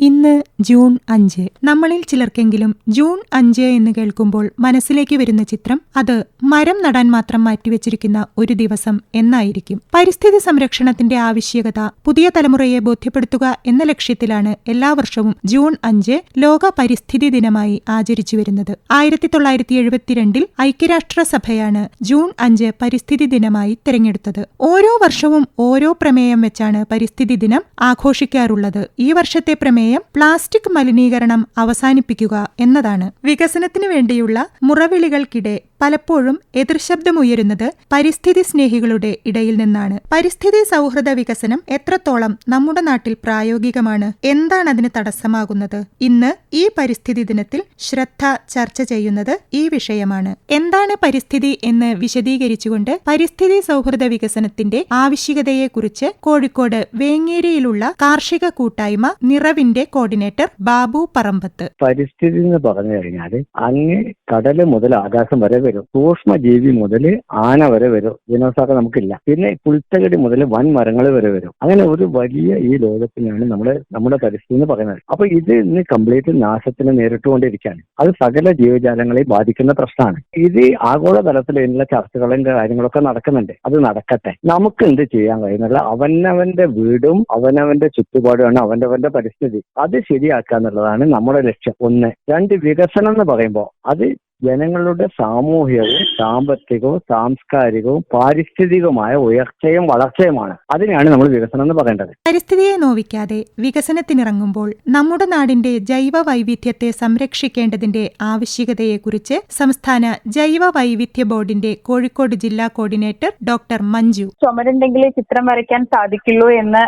ഇന്ന് ജൂൺ അഞ്ച്. നമ്മളിൽ ചിലർക്കെങ്കിലും ജൂൺ അഞ്ച് എന്ന് കേൾക്കുമ്പോൾ മനസ്സിലേക്ക് വരുന്ന ചിത്രം അത് മരം നടാൻ മാത്രം മാറ്റിവെച്ചിരിക്കുന്ന ഒരു ദിവസം എന്നായിരിക്കും. പരിസ്ഥിതി സംരക്ഷണത്തിന്റെ ആവശ്യകത പുതിയ തലമുറയെ ബോധ്യപ്പെടുത്തുക എന്ന ലക്ഷ്യത്തിലാണ് എല്ലാ വർഷവും ജൂൺ അഞ്ച് ലോക പരിസ്ഥിതി ദിനമായി ആചരിച്ചു വരുന്നത്. ആയിരത്തി തൊള്ളായിരത്തി എഴുപത്തിരണ്ടിൽ ഐക്യരാഷ്ട്രസഭയാണ് ജൂൺ അഞ്ച് പരിസ്ഥിതി ദിനമായി തിരഞ്ഞെടുത്തത്. ഓരോ വർഷവും ഓരോ പ്രമേയം വെച്ചാണ് പരിസ്ഥിതി ദിനം ആഘോഷിക്കാറുള്ളത്. ഈ വർഷത്തെ പ്രമേയം പ്ലാസ്റ്റിക് മലിനീകരണം അവസാനിപ്പിക്കുക എന്നതാണ് വികസനത്തിനു വേണ്ടിയുള്ള മുറവിളികൾക്കിടെ പലപ്പോഴും എതിർശബ്ദമുയരുന്നത് പരിസ്ഥിതി സ്നേഹികളുടെ ഇടയിൽ നിന്നാണ്. പരിസ്ഥിതി സൗഹൃദ വികസനം എത്രത്തോളം നമ്മുടെ നാട്ടിൽ പ്രായോഗികമാണ്? എന്താണ് അതിന് തടസ്സമാകുന്നത്? ഇന്ന് ഈ പരിസ്ഥിതി ദിനത്തിൽ ശ്രദ്ധ ചർച്ച ചെയ്യുന്നത് ഈ വിഷയമാണ്. എന്താണ് പരിസ്ഥിതി എന്ന് വിശദീകരിച്ചുകൊണ്ട് പരിസ്ഥിതി സൗഹൃദ വികസനത്തിന്റെ ആവശ്യകതയെക്കുറിച്ച് കോഴിക്കോട് വേങ്ങേരിയിലുള്ള കാർഷിക കൂട്ടായ്മ നിറവിന്റെ കോർഡിനേറ്റർ ബാബു പറമ്പത്ത്. പരിസ്ഥിതി എന്ന് പറഞ്ഞു കഴിഞ്ഞാൽ അങ്ങ് കടൽ മുതൽ ആകാശം വരെ വരും. സൂക്ഷ്മ ജീവി മുതൽ ആന വരെ വരും. ദിനോസറൊക്കെ നമുക്കില്ല. പിന്നെ പുൽത്തകടി മുതൽ വൻ മരങ്ങൾ വരെ വരും. അങ്ങനെ ഒരു വലിയ ഈ ലോകത്തിനാണ് നമ്മുടെ നമ്മുടെ പരിസ്ഥിതി എന്ന് പറയുന്നത്. അപ്പൊ ഇത് ഇന്ന് കംപ്ലീറ്റ് നാശത്തിന് നേരിട്ടുകൊണ്ടിരിക്കുകയാണ്. അത് സകല ജീവജാലങ്ങളെ ബാധിക്കുന്ന പ്രശ്നമാണ്. ഇത് ആഗോള ഇതിനുള്ള ചർച്ചകളും കാര്യങ്ങളൊക്കെ നടക്കുന്നുണ്ട്. അത് നടക്കട്ടെ. നമുക്ക് എന്ത് ചെയ്യാൻ കഴിയുന്നില്ല അവനവന്റെ വീടും അവനവന്റെ ചുറ്റുപാടുമാണ് അവനവന്റെ പരിസ്ഥിതി. അത് ശരിയാക്കുക എന്നുള്ളതാണ് നമ്മുടെ ലക്ഷ്യം. ഒന്ന് രണ്ട് വികസനം എന്ന് പറയുമ്പോൾ അത് ജനങ്ങളുടെ സാമൂഹികവും സാമ്പത്തികവും സാംസ്കാരികവും പാരിസ്ഥിതികവുമായ ഉയർച്ചയും വളർച്ചയുമാണ് അതിനെയാണ് നമ്മൾ വികസനം എന്ന് പറയേണ്ടത്. പരിസ്ഥിതിയെ നോവിക്കാതെ വികസനത്തിനിറങ്ങുമ്പോൾ നമ്മുടെ നാടിന്റെ ജൈവ വൈവിധ്യത്തെ സംരക്ഷിക്കേണ്ടതിന്റെ ആവശ്യകതയെക്കുറിച്ച് സംസ്ഥാന ജൈവ വൈവിധ്യ ബോർഡിന്റെ കോഴിക്കോട് ജില്ലാ കോർഡിനേറ്റർ ഡോക്ടർ മഞ്ജു. ചുമരുണ്ടെങ്കിലേ ചിത്രം വരയ്ക്കാൻ സാധിക്കുള്ളൂ എന്ന്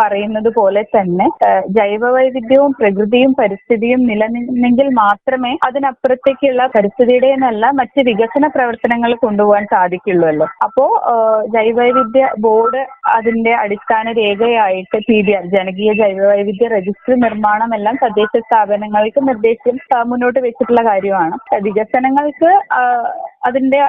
പറയുന്നത് പോലെ തന്നെ ജൈവ വൈവിധ്യവും പ്രകൃതിയും പരിസ്ഥിതിയും നിലനിന്നെങ്കിൽ മാത്രമേ അതിനപ്പുറത്തേക്കുള്ള പരിസ്ഥിതിയുടെ എന്നല്ല മറ്റ് വികസന പ്രവർത്തനങ്ങൾ കൊണ്ടുപോകാൻ സാധിക്കുള്ളൂ അപ്പോ ജൈവവൈവിധ്യ ബോർഡ് അതിന്റെ അടിസ്ഥാന രേഖയായിട്ട് പി ബി ആർ ജനകീയ ജൈവവൈവിധ്യ രജിസ്റ്റർ നിർമ്മാണം എല്ലാം തദ്ദേശ സ്ഥാപനങ്ങൾക്ക് നിർദ്ദേശം മുന്നോട്ട് വെച്ചിട്ടുള്ള കാര്യമാണ്. വികസനങ്ങൾക്ക് അതിന്റെ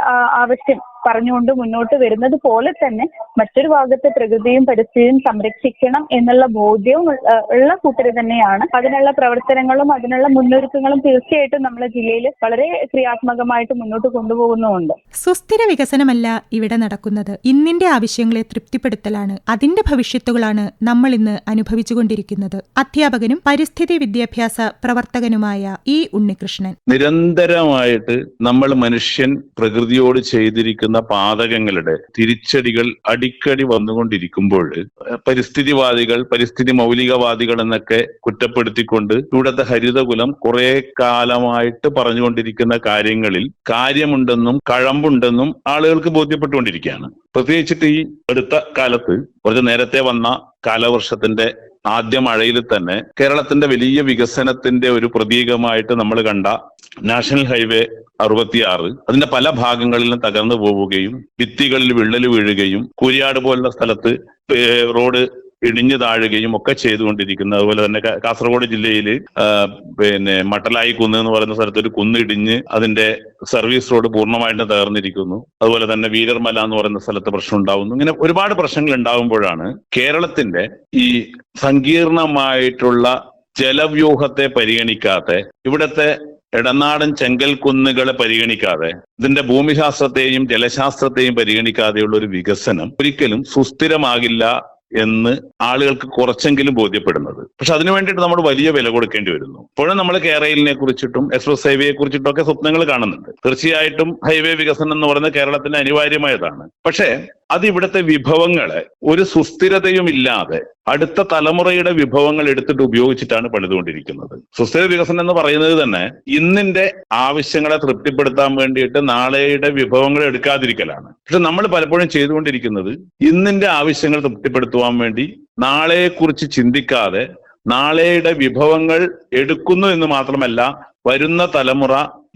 ആവശ്യം പറഞ്ഞുകൊണ്ട് മുന്നോട്ട് വരുന്നത് പോലെ തന്നെ മറ്റൊരു ഭാഗത്ത് പ്രകൃതിയും പരിസ്ഥിതിയും സംരക്ഷിക്കണം എന്നുള്ള ബോധ്യവും ഉള്ള- കൂട്ടർ തന്നെയാണ്. അതിനുള്ള പ്രവർത്തനങ്ങളും അതിനുള്ള മുന്നൊരുക്കങ്ങളും തീർച്ചയായിട്ടും നമ്മുടെ ജില്ലയിൽ വളരെ ക്രിയാത്മകമായിട്ട് മുന്നോട്ട് കൊണ്ടുപോകുന്നുമുണ്ട്. സുസ്ഥിര വികസനമല്ല ഇവിടെ നടക്കുന്നത്. ഇന്നിന്റെ ആവശ്യങ്ങളെ തൃപ്തിപ്പെടുത്തലാണ്. അതിന്റെ ഭവിഷ്യത്തുകളാണ് നമ്മൾ ഇന്ന് അനുഭവിച്ചുകൊണ്ടിരിക്കുന്നത്. അധ്യാപകനും പരിസ്ഥിതി വിദ്യാഭ്യാസ പ്രവർത്തകനുമായ ഇ ഉണ്ണികൃഷ്ണൻ. നിരന്തരമായിട്ട് നമ്മൾ മനുഷ്യൻ പ്രകൃതിയോട് ചെയ്തിരിക്കുന്ന പാതകങ്ങളുടെ തിരിച്ചടികൾ അടിക്കടി വന്നുകൊണ്ടിരിക്കുമ്പോൾ പരിസ്ഥിതിവാദികൾ പരിസ്ഥിതി മൗലികവാദികൾ എന്നൊക്കെ കുറ്റപ്പെടുത്തിക്കൊണ്ട് ഇവിടുത്തെ ഹരിതകുലം കുറെ കാലമായിട്ട് പറഞ്ഞുകൊണ്ടിരിക്കുന്ന കാര്യങ്ങളിൽ കാര്യമുണ്ടെന്നും കഴമ്പുണ്ടെന്നും ആളുകൾക്ക് ബോധ്യപ്പെട്ടുകൊണ്ടിരിക്കുകയാണ്. പ്രത്യേകിച്ചിട്ട് ഈ അടുത്ത കാലത്ത് കുറച്ച് നേരത്തെ വന്ന കാലവർഷത്തിന്റെ ആദ്യ മഴയിൽ തന്നെ കേരളത്തിന്റെ വലിയ വികസനത്തിന്റെ ഒരു പ്രതീകമായിട്ട് നമ്മൾ കണ്ട നാഷണൽ ഹൈവേ അറുപത്തിയാറ് അതിന്റെ പല ഭാഗങ്ങളിലും തകർന്നു പോവുകയും ഭിത്തികളിൽ വിള്ളൽ വീഴുകയും കൂരിയാട് പോലുള്ള സ്ഥലത്ത് റോഡ് ഇടിഞ്ഞു താഴുകയും ഒക്കെ ചെയ്തുകൊണ്ടിരിക്കുന്നത് അതുപോലെ തന്നെ കാസർഗോഡ് ജില്ലയിൽ പിന്നെ മട്ടലായി കുന്ന് എന്ന് പറയുന്ന സ്ഥലത്ത് ഒരു കുന്ന് ഇടിഞ്ഞ് അതിന്റെ സർവീസ് റോഡ് പൂർണമായിട്ട് തകർന്നിരിക്കുന്നു. അതുപോലെ തന്നെ വീരർമല എന്ന് പറയുന്ന സ്ഥലത്ത് പ്രശ്നം ഉണ്ടാവുന്നു. ഇങ്ങനെ ഒരുപാട് പ്രശ്നങ്ങൾ ഉണ്ടാകുമ്പോഴാണ് കേരളത്തിന്റെ ഈ സങ്കീർണമായിട്ടുള്ള ജലവ്യൂഹത്തെ പരിഗണിക്കാതെ ഇവിടത്തെ ഇടനാടൻ ചെങ്കൽ കുന്നുകളെ പരിഗണിക്കാതെ ഇതിന്റെ ഭൂമിശാസ്ത്രത്തെയും ജലശാസ്ത്രത്തെയും പരിഗണിക്കാതെയുള്ള ഒരു വികസനം ഒരിക്കലും സുസ്ഥിരമാകില്ല എന്ന് ആളുകൾക്ക് കുറച്ചെങ്കിലും ബോധ്യപ്പെടുന്നത്. പക്ഷെ അതിനു വേണ്ടിയിട്ട് നമ്മൾ വലിയ വില കൊടുക്കേണ്ടി വരുന്നു. ഇപ്പോഴും നമ്മൾ കേരളിനെ കുറിച്ചിട്ടും എക്സ്പ്രസ് ഹൈവേയെ കുറിച്ചിട്ടും ഒക്കെ സ്വപ്നങ്ങൾ കാണുന്നുണ്ട്. തീർച്ചയായിട്ടും ഹൈവേ വികസനം എന്ന് പറയുന്നത് കേരളത്തിന് അനിവാര്യമായതാണ്. പക്ഷേ അത് ഇവിടുത്തെ വിഭവങ്ങളെ ഒരു സുസ്ഥിരതയും ഇല്ലാതെ അടുത്ത തലമുറയുടെ വിഭവങ്ങൾ എടുത്തിട്ട് ഉപയോഗിച്ചിട്ടാണ് പണിതുകൊണ്ടിരിക്കുന്നത്. സുസ്ഥിര വികസനം എന്ന് പറയുന്നത് തന്നെ ഇന്നിന്റെ ആവശ്യങ്ങളെ തൃപ്തിപ്പെടുത്താൻ വേണ്ടിയിട്ട് നാളെയുടെ വിഭവങ്ങൾ എടുക്കാതിരിക്കലാണ്. പക്ഷെ നമ്മൾ പലപ്പോഴും ചെയ്തുകൊണ്ടിരിക്കുന്നത് ഇന്നിന്റെ ആവശ്യങ്ങൾ തൃപ്തിപ്പെടുത്തുവാൻ വേണ്ടി നാളെയെക്കുറിച്ച് ചിന്തിക്കാതെ നാളെയുടെ വിഭവങ്ങൾ എടുക്കുന്നു എന്ന് മാത്രമല്ല വരുന്ന തലമുറ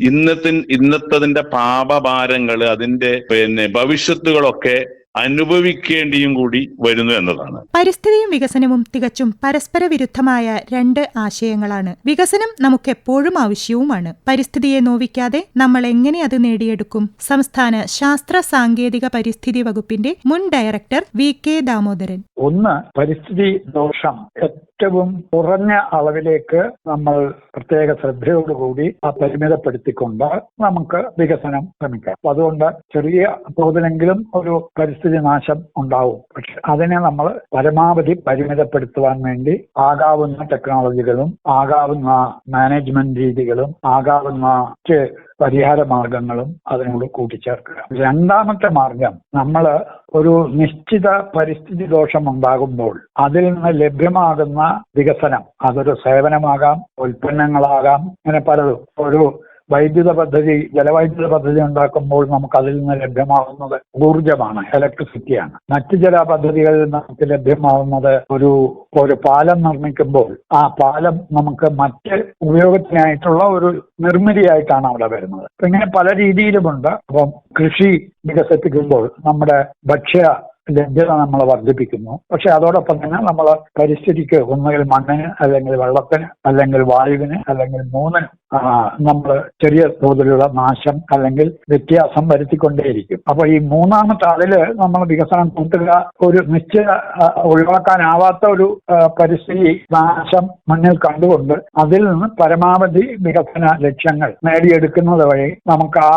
ഇന്നത്തിൻ ഇന്നത്തതിന്റെ പാപഭാരങ്ങൾ അതിന്റെ പിന്നെ ഭവിഷ്യത്തുകളൊക്കെ അനുഭവിക്കേണ്ടിയും കൂടി വരുന്നു എന്നതാണ്. പരിസ്ഥിതിയും വികസനവും തികച്ചും പരസ്പര വിരുദ്ധമായ രണ്ട് ആശയങ്ങളാണ്. വികസനം നമുക്ക് എപ്പോഴും ആവശ്യവുമാണ്. പരിസ്ഥിതിയെ നോവിക്കാതെ നമ്മൾ എങ്ങനെ അത് നേടിയെടുക്കും? സംസ്ഥാന ശാസ്ത്ര സാങ്കേതിക പരിസ്ഥിതി വകുപ്പിന്റെ മുൻ ഡയറക്ടർ വി കെ ദാമോദരൻ. ഒന്ന് പരിസ്ഥിതി ദോഷം ഏറ്റവും കുറഞ്ഞ അളവിലേക്ക് നമ്മൾ പ്രത്യേക ശ്രദ്ധയോടുകൂടി ആ പരിമിതപ്പെടുത്തിക്കൊണ്ട് നമുക്ക് വികസനം ശ്രമിക്കാം. അതുകൊണ്ട് ചെറിയ തോതിലെങ്കിലും ഒരു പരിസ്ഥിതി നാശം ഉണ്ടാവും. പക്ഷെ അതിനെ നമ്മൾ പരമാവധി പരിമിതപ്പെടുത്തുവാൻ വേണ്ടി ആകാവുന്ന ടെക്നോളജികളും ആകാവുന്ന മാനേജ്മെന്റ് രീതികളും ആകാവുന്ന പരിഹാര മാർഗങ്ങളും അതിനോട് കൂട്ടിച്ചേർക്കുക. രണ്ടാമത്തെ മാർഗം നമ്മൾ ഒരു നിശ്ചിത പരിസ്ഥിതി ദോഷം ഉണ്ടാകുമ്പോൾ അതിൽ നിന്ന് ലഭ്യമാകുന്ന വികസനം അതൊരു സേവനമാകാം ഉൽപ്പന്നങ്ങളാകാം അങ്ങനെ പലതും. ഒരു വൈദ്യുത പദ്ധതി ജലവൈദ്യുത പദ്ധതി ഉണ്ടാക്കുമ്പോൾ നമുക്ക് അതിൽ നിന്ന് ലഭ്യമാവുന്നത് ഊർജമാണ് ഇലക്ട്രിസിറ്റിയാണ് മറ്റു ചില പദ്ധതികളിൽ നമുക്ക് ലഭ്യമാവുന്നത് ഒരു ഒരു പാലം നിർമ്മിക്കുമ്പോൾ ആ പാലം നമുക്ക് മറ്റ് ഉപയോഗത്തിനായിട്ടുള്ള ഒരു നിർമ്മിതിയായിട്ടാണ് അവിടെ വരുന്നത്. ഇങ്ങനെ പല രീതിയിലുമുണ്ട്. അപ്പം കൃഷി വികസിപ്പിക്കുമ്പോൾ നമ്മുടെ ഭക്ഷ്യ ലഭ്യത നമ്മൾ വർദ്ധിപ്പിക്കുന്നു. പക്ഷെ അതോടൊപ്പം തന്നെ നമ്മൾ പരിസ്ഥിതിക്ക് ഒന്നുകിൽ മണ്ണിന് അല്ലെങ്കിൽ വെള്ളത്തിന് അല്ലെങ്കിൽ വായുവിന് അല്ലെങ്കിൽ മൂന്നിന് നമ്മൾ ചെറിയ തോതിലുള്ള നാശം അല്ലെങ്കിൽ വ്യത്യാസം വരുത്തിക്കൊണ്ടേയിരിക്കും. അപ്പൊ ഈ മൂന്നാമത്തെ അതിൽ നമ്മൾ വികസനം കൂട്ടുക ഒരു നിശ്ചിത ഒഴിവാക്കാനാവാത്ത ഒരു പരിസ്ഥിതി നാശം മണ്ണിൽ കണ്ടുകൊണ്ട് അതിൽ നിന്ന് പരമാവധി വികസന ലക്ഷ്യങ്ങൾ നേടിയെടുക്കുന്നത് വഴി നമുക്ക് ആ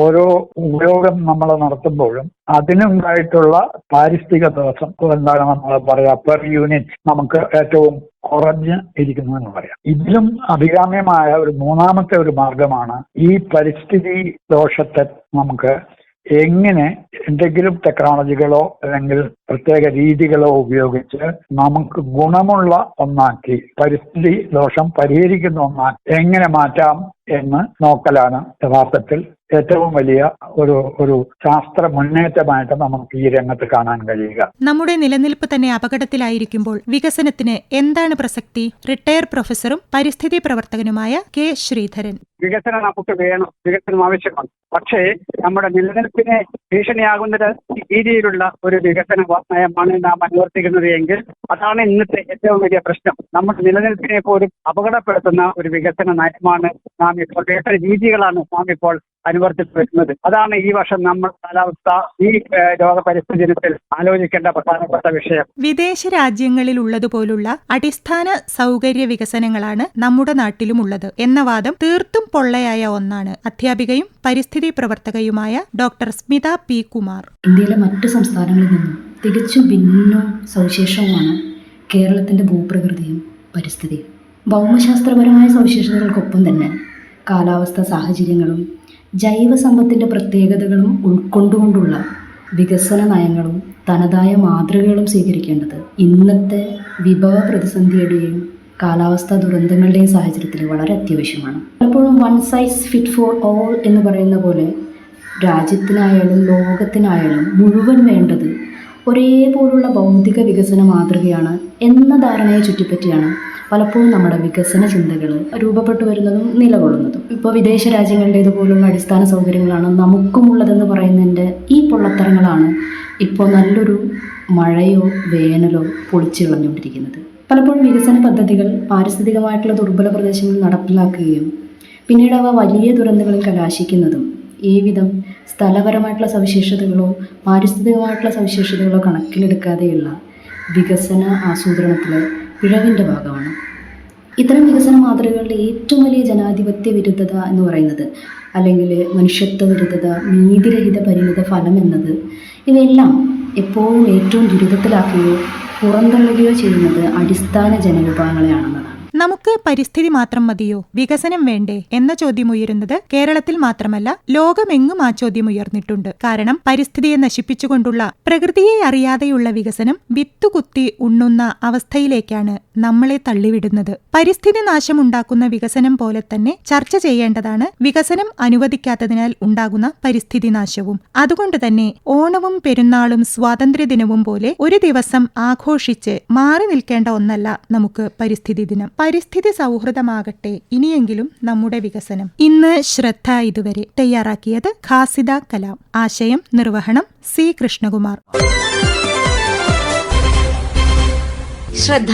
ഓരോ ഉപയോഗം നമ്മൾ നടത്തുമ്പോഴും അതിനുണ്ടായിട്ടുള്ള പാരിസ്ഥിതിക ദോഷം എന്താണ് നമ്മൾ പറയാ പെർ യൂണിറ്റ് നമുക്ക് ഏറ്റവും കുറഞ്ഞ് ഇരിക്കുന്നു എന്ന് പറയാം. ഇതിലും അഭികാമ്യമായ ഒരു മൂന്നാമത്തെ ഒരു മാർഗമാണ് ഈ പരിസ്ഥിതി ദോഷത്തെ നമുക്ക് എങ്ങനെ എന്തെങ്കിലും ടെക്നോളജികളോ അല്ലെങ്കിൽ പ്രത്യേക രീതികളോ ഉപയോഗിച്ച് നമുക്ക് ഗുണമുള്ള ഒന്നാക്കി പരിസ്ഥിതി ദോഷം പരിഹരിക്കുന്ന ഒന്നാക്കി എങ്ങനെ മാറ്റാം എന്ന് നോക്കലാണ് യഥാർത്ഥത്തിൽ ഏറ്റവും വലിയ ഒരു ഒരു ശാസ്ത്ര മുന്നേറ്റമായിട്ട് നമുക്ക് ഈ രംഗത്ത് കാണാൻ കഴിയുക. നമ്മുടെ നിലനിൽപ്പ് തന്നെ അപകടത്തിലായിരിക്കുമ്പോൾ വികസനത്തിന് എന്താണ് പ്രസക്തി? റിട്ടയർ പ്രൊഫസറും പരിസ്ഥിതി പ്രവർത്തകനുമായ കെ ശ്രീധരൻ. വികസനം നമുക്ക് വേണം വികസനം ആവശ്യമാണ്. പക്ഷേ നമ്മുടെ നിലനിൽപ്പിനെ ഭീഷണിയാകുന്ന രീതിയിലുള്ള ഒരു വികസന നയമാണ് നാം അനുവർത്തിക്കുന്നത് എങ്കിൽ അതാണ് ഇന്നത്തെ ഏറ്റവും വലിയ പ്രശ്നം. നമ്മുടെ നിലനിൽപ്പിനെ പോലും അപകടപ്പെടുത്തുന്ന ഒരു വികസന നയമാണ് നാം ഇപ്പോൾ വികസന രീതികളാണ് നാം ഇപ്പോൾ അനുവർത്തിച്ചു വരുന്നത് അതാണ് ഈ വർഷം നമ്മൾ കാലാവസ്ഥ ഈ ലോക പരിസ്ഥിതി ദിനത്തിൽ ആലോചിക്കേണ്ട പ്രധാനപ്പെട്ട വിഷയം. വിദേശ രാജ്യങ്ങളിൽ ഉള്ളതുപോലുള്ള അടിസ്ഥാന സൗകര്യ വികസനങ്ങളാണ് നമ്മുടെ നാട്ടിലും ഉള്ളത് എന്ന വാദം തീർത്തും പൊള്ളയായ ഒന്നാണ്. അധ്യാപികയും പരിസ്ഥിതി പ്രവർത്തകയുമായ ഡോക്ടർ സ്മിത പി കുമാർ. ഇന്ത്യയിലെ മറ്റു സംസ്ഥാനങ്ങളിൽ നിന്നും തികച്ചും ഭിന്നവും സവിശേഷവുമാണ് കേരളത്തിന്റെ ഭൂപ്രകൃതിയും പരിസ്ഥിതിയും. ഭൗമശാസ്ത്രപരമായ സവിശേഷതകൾക്കൊപ്പം തന്നെ കാലാവസ്ഥാ സാഹചര്യങ്ങളും ജൈവസമ്പത്തിന്റെ പ്രത്യേകതകളും ഉൾക്കൊണ്ടുകൊണ്ടുള്ള വികസന നയങ്ങളും തനതായ മാതൃകകളും സ്വീകരിക്കേണ്ടത് ഇന്നത്തെ വിഭവ പ്രതിസന്ധിയുടെയും കാലാവസ്ഥാ ദുരന്തങ്ങളുടെയും സാഹചര്യത്തിൽ വളരെ അത്യാവശ്യമാണ്. പലപ്പോഴും one size fit for all എന്ന് പറയുന്ന പോലെ രാജ്യത്തിനായാലും ലോകത്തിനായാലും മുഴുവൻ വേണ്ടത് ഒരേപോലുള്ള ബൗദ്ധിക വികസന മാതൃകയാണ് എന്ന ധാരണയെ ചുറ്റിപ്പറ്റിയാണ് പലപ്പോഴും നമ്മുടെ വികസന ചിന്തകൾ രൂപപ്പെട്ടു വരുന്നതും നിലകൊള്ളുന്നതും. ഇപ്പോൾ വിദേശ രാജ്യങ്ങളുടേതുപോലുള്ള അടിസ്ഥാന സൗകര്യങ്ങളാണ് നമുക്കുമുള്ളതെന്ന് പറയുന്നതിന്റെ ഈ പൊള്ളത്തരങ്ങളാണ് ഇപ്പോൾ നല്ലൊരു മഴയോ വേനലോ പൊളിച്ചു കളഞ്ഞുകൊണ്ടിരിക്കുന്നത് പലപ്പോഴും വികസന പദ്ധതികൾ പാരിസ്ഥിതികമായിട്ടുള്ള ദുർബല പ്രദേശങ്ങളിൽ നടപ്പിലാക്കുകയും പിന്നീട് അവ വലിയ ദുരന്തങ്ങളിൽ കലാശിക്കുന്നതും ഈ വിധം സ്ഥലപരമായിട്ടുള്ള സവിശേഷതകളോ പാരിസ്ഥിതികമായിട്ടുള്ള സവിശേഷതകളോ കണക്കിലെടുക്കാതെയുള്ള വികസന ആസൂത്രണത്തിലെ പിഴവിന്റെ ഭാഗമാണ്. ഇത്തരം വികസന മാതൃകകളുടെ ഏറ്റവും വലിയ ജനാധിപത്യ വിരുദ്ധത എന്ന് പറയുന്നത് അല്ലെങ്കിൽ മനുഷ്യത്വ വിരുദ്ധത നീതിരഹിത പരിണിത ഫലം എന്നത് ഇവയെല്ലാം എപ്പോഴും ഏറ്റവും ദുരിതത്തിലാക്കുകയോ പുറന്തള്ളുകയോ ചെയ്യുന്നത് അടിസ്ഥാന ജനവിഭാഗങ്ങളെയാണെന്നതാണ്. നമുക്ക് പരിസ്ഥിതി മാത്രം മതിയോ? വികസനം വേണ്ടേ? എന്ന ചോദ്യം ഉയരുന്നത് കേരളത്തിൽ മാത്രമല്ല ലോകമെങ്ങും ആ ചോദ്യം ഉയർന്നിട്ടുണ്ട്. കാരണം പരിസ്ഥിതിയെ നശിപ്പിച്ചുകൊണ്ടുള്ള പ്രകൃതിയെ അറിയാതെയുള്ള വികസനം വിത്തുകുത്തി ഉണ്ണുന്ന അവസ്ഥയിലേക്കാണ് നമ്മളെ തള്ളിവിടുന്നത്. പരിസ്ഥിതി നാശമുണ്ടാക്കുന്ന വികസനം പോലെ തന്നെ ചർച്ച ചെയ്യേണ്ടതാണ് വികസനം അനുവദിക്കാത്തതിനാൽ ഉണ്ടാകുന്ന പരിസ്ഥിതി നാശവും. അതുകൊണ്ട് തന്നെ ഓണവും പെരുന്നാളും സ്വാതന്ത്ര്യദിനവും പോലെ ഒരു ദിവസം ആഘോഷിച്ച് മാറി നിൽക്കേണ്ട ഒന്നല്ല നമുക്ക് പരിസ്ഥിതി ദിനം. പരിസ്ഥിതി സൗഹൃദമാകട്ടെ ഇനിയെങ്കിലും നമ്മുടെ വികസനം. ഇന്ന് ശ്രദ്ധ ഇതുവരെ തയ്യാറാക്കിയത് ഖാസിദ കലാം. ആശയം നിർവഹണം സി കൃഷ്ണകുമാർ. ശ്രദ്ധ.